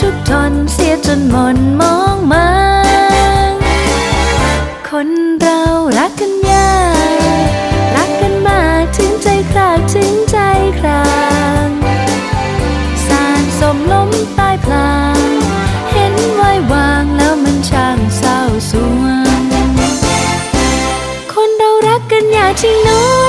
ทุกทนเสียจนหมนมองมังคนเรารักกันยาก รักกันมากถึงใจคลาดถึงใจคลางสารสมล้มตายพลาง เห็นไว้วางแล้วมันช่างเศร้าสวงคนเรารักกันยากจริงนู้